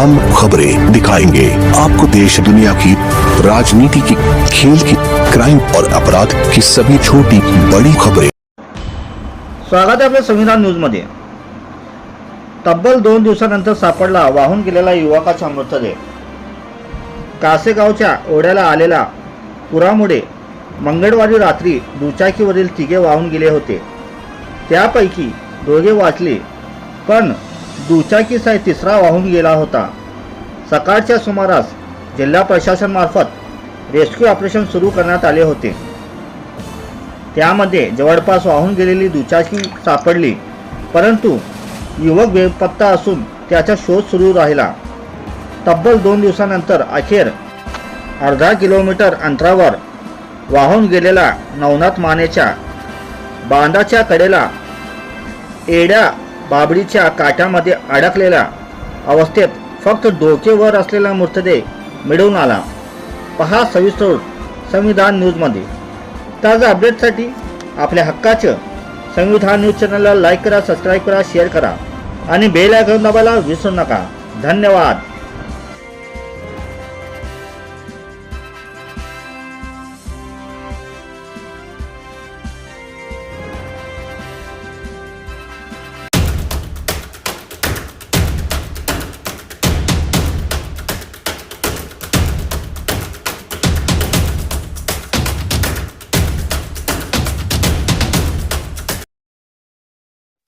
हम खबरें दिखाएंगे। आपको देश दुनिया की राजनीति की खेल की क्राइम और अपराध की सभी छोटी बड़ी खबरें। स्वागत आहे आपल्या संविधान न्यूजमध्ये. तब्बल दोन दिवसानंतर सापडला वाहून गेलेला युवकाचा मृतदेह. कासेगावच्या ओढ्याला आलेला पुरामुळे मंगळवारी रात्री दुचाकीवरील तिघे वाहून गेले होते. त्यापैकी दोघे वाचले पण दुचाकीसह तिसरा वाहून गेला होता. सकाळच्या सुमारास जिल्हा प्रशासनामार्फत रेस्क्यू ऑपरेशन सुरू करण्यात आले होते. त्यामध्ये जवळपास वाहून गेलेली दुचाकी सापडली परंतु युवक बेपत्ता असून त्याचा शोध सुरू राहिला. तब्बल दोन दिवसानंतर अखेर अर्धा किलोमीटर अंतरावर वाहून गेलेला नवनाथ मानेच्या बांधाच्या कडेला एड्या बाबडीच्या काठामध्ये अडकलेल्या अवस्थेत फक्त डोकेवर असलेला मृतदेह मिळवून आला. पहा सविस्तर संविधान न्यूजमध्ये ताज्या अपडेटसाठी आपल्या हक्काचं संविधान न्यूज चॅनलला लाईक करा सबस्क्राईब करा शेअर करा आणि बेल आयकॉन दाबायला विसरू नका. धन्यवाद.